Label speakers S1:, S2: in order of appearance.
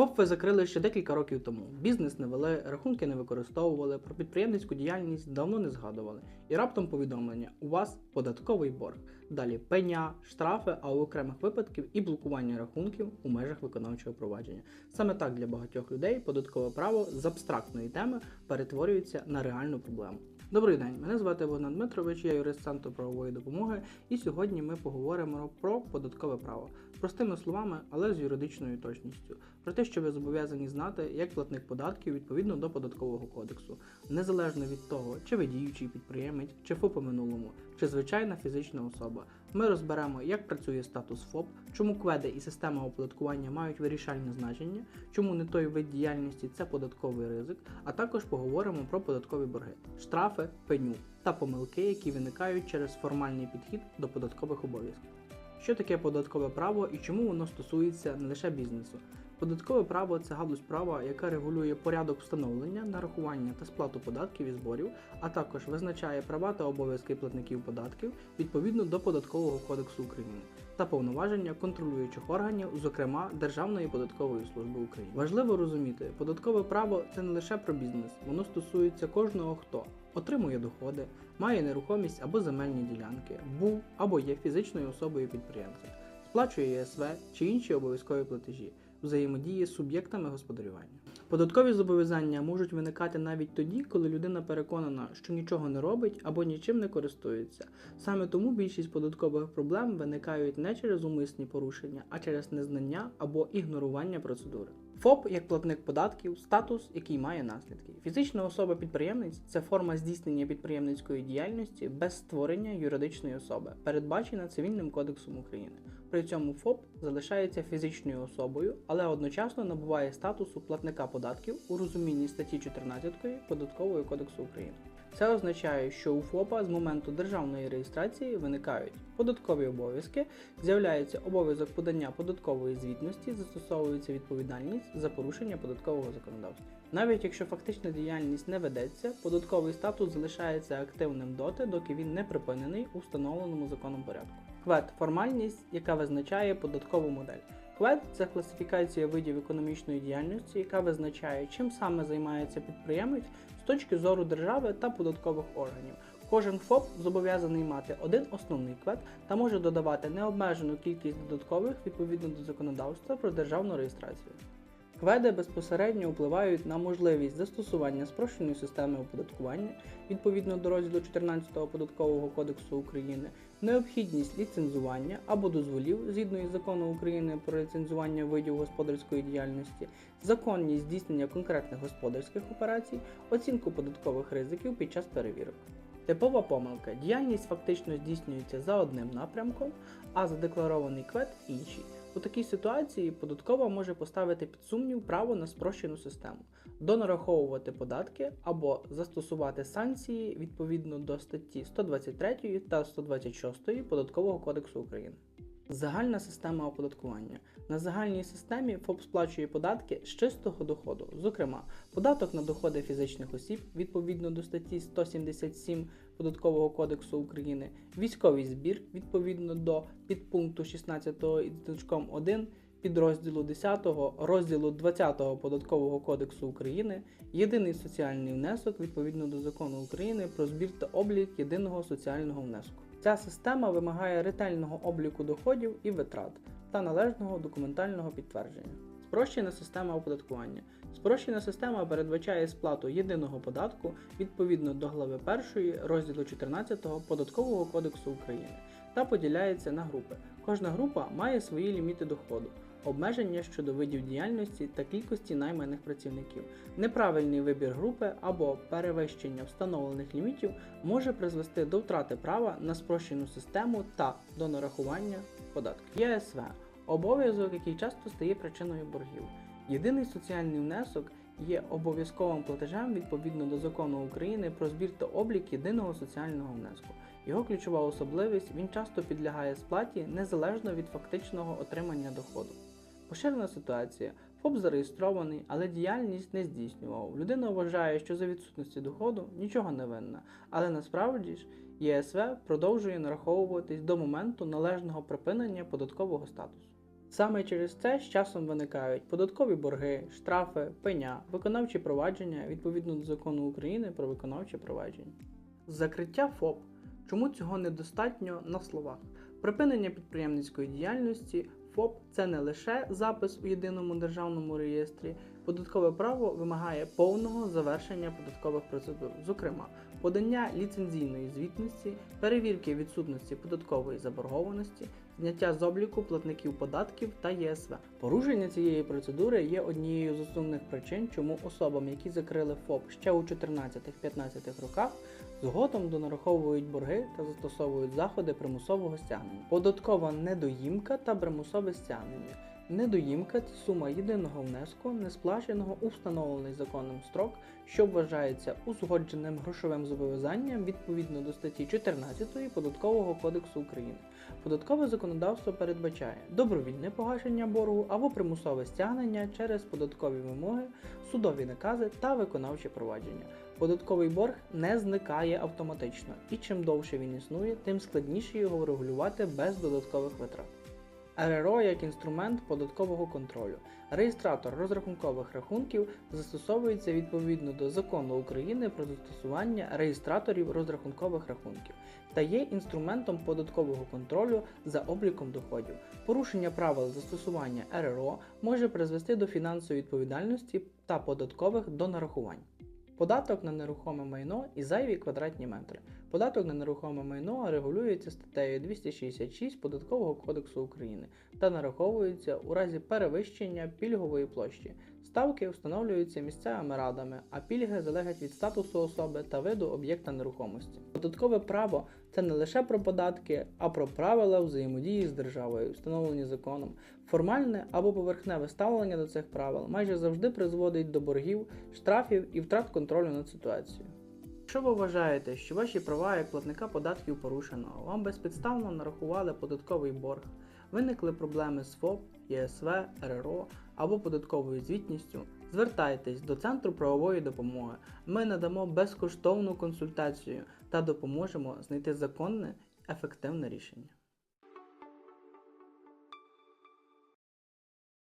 S1: ФОП ви закрили ще декілька років тому. Бізнес не вели, рахунки не використовували, про підприємницьку діяльність давно не згадували. І раптом повідомлення: у вас податковий борг. Далі пеня, штрафи, а у окремих випадків і блокування рахунків у межах виконавчого провадження. Саме так для багатьох людей податкове право з абстрактної теми перетворюється на реальну проблему. Добрий день, мене звати Богдан Дмитрович, я юрист Центру правової допомоги, і сьогодні ми поговоримо про податкове право. Простими словами, але з юридичною точністю. Про те, що ви зобов'язані знати як платник податків відповідно до податкового кодексу, незалежно від того, чи ви діючий підприємець, чи ФОП по минулому, чи звичайна фізична особа. Ми розберемо, як працює статус ФОП, чому кведи і система оподаткування мають вирішальне значення, чому не той вид діяльності це податковий ризик, а також поговоримо про податкові борги, штрафи, пеню та помилки, які виникають через формальний підхід до податкових обов'язків. Що таке податкове право і чому воно стосується не лише бізнесу? Податкове право це галузь права, яка регулює порядок встановлення, нарахування та сплату податків і зборів, а також визначає права та обов'язки платників податків відповідно до Податкового кодексу України та повноваження контролюючих органів, зокрема Державної податкової служби України. Важливо розуміти, податкове право це не лише про бізнес, воно стосується кожного хто отримує доходи, має нерухомість або земельні ділянки, був або є фізичною особою підприємцем, сплачує ЄСВ чи інші обов'язкові платежі, взаємодіє з суб'єктами господарювання. Податкові зобов'язання можуть виникати навіть тоді, коли людина переконана, що нічого не робить або нічим не користується. Саме тому більшість податкових проблем виникають не через умисні порушення, а через незнання або ігнорування процедури. ФОП як платник податків, статус, який має наслідки. Фізична особа-підприємець це форма здійснення підприємницької діяльності без створення юридичної особи, передбачена Цивільним кодексом України. При цьому ФОП залишається фізичною особою, але одночасно набуває статусу платника податків у розумінні статті 14 Податкового кодексу України. Це означає, що у ФОПа з моменту державної реєстрації виникають податкові обов'язки, з'являється обов'язок подання податкової звітності, застосовується відповідальність за порушення податкового законодавства. Навіть якщо фактична діяльність не ведеться, податковий статус залишається активним доти, доки він не припинений у встановленому законом порядку. КВЕД формальність, яка визначає податкову модель. КВЕД це класифікація видів економічної діяльності, яка визначає, чим саме займається підприємець з точки зору держави та податкових органів. Кожен ФОП зобов'язаний мати один основний квед та може додавати необмежену кількість додаткових відповідно до законодавства про державну реєстрацію. Кведи безпосередньо впливають на можливість застосування спрощеної системи оподаткування відповідно до розділу 14 Податкового кодексу України, необхідність ліцензування або дозволів згідно із законом України про ліцензування видів господарської діяльності, законність здійснення конкретних господарських операцій, оцінку податкових ризиків під час перевірок. Типова помилка. Діяльність фактично здійснюється за одним напрямком, а задекларований квет інший. У такій ситуації податкова може поставити під сумнів право на спрощену систему, донараховувати податки або застосувати санкції відповідно до статті 123 та 126 Податкового кодексу України. Загальна система оподаткування. На загальній системі ФОП сплачує податки з чистого доходу, зокрема, податок на доходи фізичних осіб відповідно до статті 177 Податкового кодексу України, військовий збір відповідно до підпункту 16 із значком 1 підрозділу 10 розділу 20 Податкового кодексу України, єдиний соціальний внесок відповідно до закону України про збір та облік єдиного соціального внеску. Ця система вимагає ретельного обліку доходів і витрат та належного документального підтвердження. Спрощена система оподаткування. Спрощена система передбачає сплату єдиного податку відповідно до глави 1 розділу 14 Податкового кодексу України та поділяється на групи. Кожна група має свої ліміти доходу, обмеження щодо видів діяльності та кількості найманих працівників. Неправильний вибір групи або перевищення встановлених лімітів може призвести до втрати права на спрощену систему та до нарахування податків. ЄСВ обов'язок, який часто стає причиною боргів. Єдиний соціальний внесок є обов'язковим платежем відповідно до закону України про збір та облік єдиного соціального внеску. Його ключова особливість він часто підлягає сплаті незалежно від фактичного отримання доходу. Поширена ситуація. ФОП зареєстрований, але діяльність не здійснював. Людина вважає, що за відсутності доходу нічого не винна, але насправді ж ЄСВ продовжує нараховуватись до моменту належного припинення податкового статусу. Саме через це з часом виникають податкові борги, штрафи, пеня, виконавчі провадження відповідно до закону України про виконавче провадження. Закриття ФОП. Чому цього недостатньо на словах? Припинення підприємницької діяльності ФОП це не лише запис у єдиному державному реєстрі. Податкове право вимагає повного завершення податкових процедур, зокрема, подання ліцензійної звітності, перевірки відсутності податкової заборгованості, зняття з обліку платників податків та ЄСВ. Порушення цієї процедури є однією з основних причин, чому особам, які закрили ФОП ще у 14-15 роках, згодом донараховують борги та застосовують заходи примусового стягнення. Податкова недоїмка та примусове стягнення. Недоїмка це сума єдиного внеску, не сплаченого у встановлений законом строк, що вважається узгодженим грошовим зобов'язанням відповідно до статті 14 Податкового кодексу України. Податкове законодавство передбачає добровільне погашення боргу або примусове стягнення через податкові вимоги, судові накази та виконавче провадження. Податковий борг не зникає автоматично, і чим довше він існує, тим складніше його врегулювати без додаткових витрат. РРО як інструмент податкового контролю. Реєстратор розрахункових рахунків застосовується відповідно до закону України про застосування реєстраторів розрахункових рахунків та є інструментом податкового контролю за обліком доходів. Порушення правил застосування РРО може призвести до фінансової відповідальності та податкових донарахувань. Податок на нерухоме майно і зайві квадратні метри. Податок на нерухоме майно регулюється статтею 266 Податкового кодексу України та нараховується у разі перевищення пільгової площі. Ставки встановлюються місцевими радами, а пільги залежать від статусу особи та виду об'єкта нерухомості. Податкове право це не лише про податки, а про правила взаємодії з державою, встановлені законом. Формальне або поверхневе ставлення до цих правил майже завжди призводить до боргів, штрафів і втрат контролю над ситуацією. Якщо ви вважаєте, що ваші права як платника податків порушено, вам безпідставно нарахували податковий борг, виникли проблеми з ФОП, ЄСВ, РРО або податковою звітністю, звертайтесь до Центру правової допомоги. Ми надамо безкоштовну консультацію та допоможемо знайти законне, ефективне рішення.